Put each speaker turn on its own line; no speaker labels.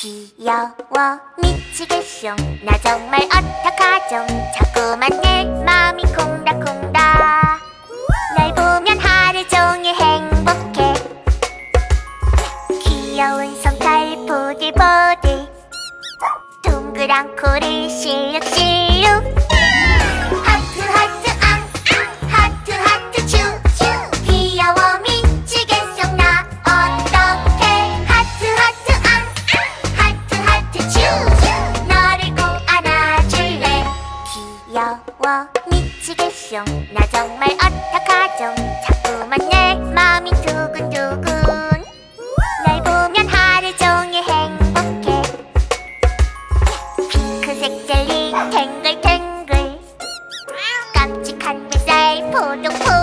귀여워. 미치겠쇼 나 정말 어떡하죠? 자꾸만 내 맘이 콩닥콩닥. 널 보면 하루 종일 행복해. 귀여운 솜털 보들보들. 동그란 코를 실룩실룩 두려워 미치겠쇼. 나 정말 어떡하죠? 자꾸만 내 마음이 두근두근. 날 보면 하루 종일 행복해. 핑크색 젤리 탱글탱글. 깜찍한 뱃살 포동포